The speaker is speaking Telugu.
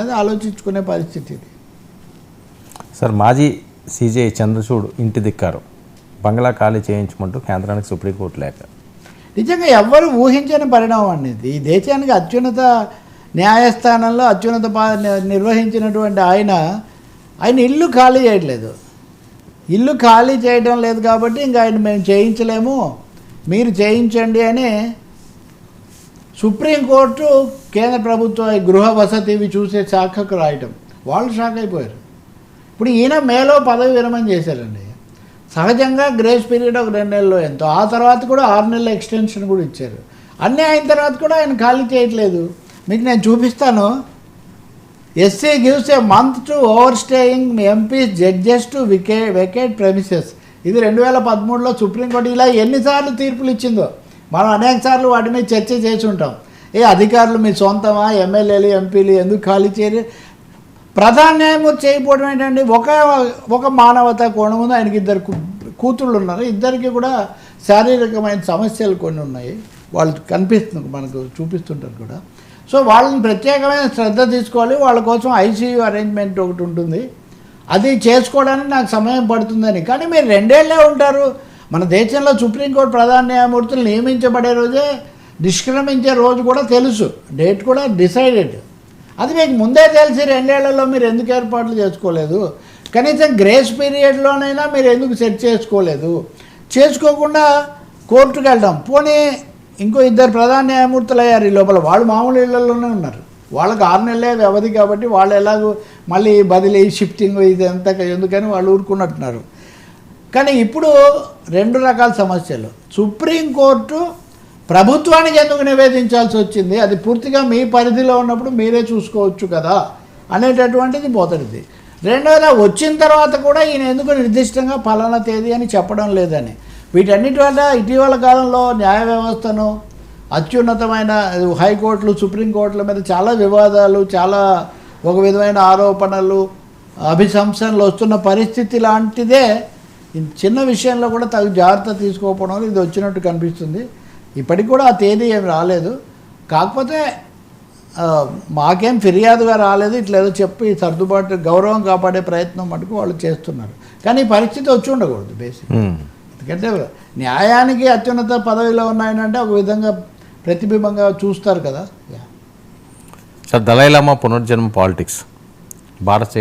అన్నది ఆలోచించుకునే పరిస్థితి ఇది. సార్ మాజీ సీజే చంద్రచూడ్ ఇంటి దిక్కారు బంగ్లా ఖాళీ చేయించమంటూ కేంద్రానికి సుప్రీంకోర్టు లేఖ. నిజంగా ఎవ్వరు ఊహించని పరిణామం అండి ఇది. ఈ దేశానికి అత్యున్నత న్యాయస్థానంలో అత్యున్నత నిర్వహించినటువంటి ఆయన ఆయన ఇల్లు ఖాళీ చేయట్లేదు. ఇల్లు ఖాళీ చేయడం లేదు కాబట్టి ఇంకా ఆయన మేము చేయించలేము. మీరు చేయించండి అని సుప్రీంకోర్టు కేంద్ర ప్రభుత్వ ఈ గృహ వసతి ఇవి చూసే శాఖకు రాయటం. వాళ్ళు షాక్ అయిపోయారు. ఇప్పుడు ఈయన మేలో పదవి విరమణ చేశారండి. సహజంగా గ్రేస్ పీరియడ్ ఒక రెండు నెలలు ఎంతో. ఆ తర్వాత కూడా ఆరు నెలల ఎక్స్టెన్షన్ కూడా ఇచ్చారు. అన్నీ అయిన తర్వాత కూడా ఆయన ఖాళీ చేయట్లేదు. మీకు నేను చూపిస్తాను. SC gives a month to overstaying MPs judges to VK vacate premises. ఇది రెండు వేల పదమూడులో సుప్రీంకోర్టు ఇలా ఎన్నిసార్లు తీర్పులు ఇచ్చిందో. మనం అనేక సార్లు వాటి మీద చర్చ చేసి ఉంటాం ఏ అధికారులు మీ సొంతమా? ఎమ్మెల్యేలు ఎంపీలు ఎందుకు ఖాళీ చేయరు? ప్రధాన న్యాయమూర్తి చేయకపోవడం ఏంటంటే ఒక ఒక మానవత కోణం ఉంది. ఆయనకి ఇద్దరు కూతుళ్ళు ఉన్నారు. ఇద్దరికి కూడా శారీరకమైన సమస్యలు కొన్ని ఉన్నాయి. వాళ్ళు కనిపిస్తుంది మనకు చూపిస్తుంటారు కూడా. సో వాళ్ళని ప్రత్యేకమైన శ్రద్ధ తీసుకోవాలి. వాళ్ళ కోసం ఐసీయూ అరేంజ్మెంట్ ఒకటి ఉంటుంది. అది చేసుకోవడానికి నాకు సమయం పడుతుందని. కానీ మీరు రెండేళ్ళే ఉంటారు. మన దేశంలో సుప్రీంకోర్టు ప్రధాన న్యాయమూర్తులు నియమించబడే రోజే నిష్క్రమించే రోజు కూడా తెలుసు. డేట్ కూడా డిసైడెడ్. అది మీకు ముందే తెలిసి రెండేళ్ళలో మీరు ఎందుకు ఏర్పాట్లు చేసుకోలేదు? కనీసం గ్రేస్ పీరియడ్లోనైనా మీరు ఎందుకు సెట్ చేసుకోలేదు? చేసుకోకుండా కోర్టుకు వెళ్ళడం పోనీ ఇంకో ఇద్దరు ప్రధాన న్యాయమూర్తులు అయ్యారు ఈ లోపల. వాళ్ళు మామూలు ఇళ్ళలోనే ఉన్నారు. వాళ్ళకి ఆరు నెలలే వ్యవధి కాబట్టి వాళ్ళు ఎలాగో మళ్ళీ బదిలీ షిఫ్టింగ్ ఇది అంతా ఎందుకని వాళ్ళు ఊరుకున్నట్టున్నారు. కానీ ఇప్పుడు రెండు రకాల సమస్యలు. సుప్రీంకోర్టు ప్రభుత్వానికి ఎందుకు నివేదించాల్సి వచ్చింది? అది పూర్తిగా మీ పరిధిలో ఉన్నప్పుడు మీరే చూసుకోవచ్చు కదా అనేటటువంటిది పోతుంది రెండవది వచ్చిన తర్వాత కూడా ఈయన ఎందుకు నిర్దిష్టంగా ఫలానా తేదీ అని చెప్పడం లేదని. వీటన్నిటి వల్ల ఇటీవల కాలంలో న్యాయ వ్యవస్థను అత్యున్నతమైన హైకోర్టులు సుప్రీంకోర్టుల మీద చాలా వివాదాలు చాలా ఒక విధమైన ఆరోపణలు అభిశంసనలు వస్తున్న పరిస్థితి లాంటిదే చిన్న విషయంలో కూడా తగు జాగ్రత్త తీసుకోకపోవడం వల్ల ఇది వచ్చినట్టు కనిపిస్తుంది. ఇప్పటికి కూడా ఆ తేదీ ఏం రాలేదు. కాకపోతే మాకేం ఫిర్యాదుగా రాలేదు. ఇట్లా ఏదో చెప్పి సర్దుబాటు గౌరవం కాపాడే ప్రయత్నం మటుకు వాళ్ళు చేస్తున్నారు. కానీ ఈ పరిస్థితి వచ్చి ఉండకూడదు బేసిక్. ఎందుకంటే న్యాయానికి అత్యున్నత పదవిలో ఉన్నాయనంటే ఒక విధంగా ప్రతిబింబంగా చూస్తారు కదా. సార్ దలైలామా పునర్జన్మ పాలిటిక్స్. భారత్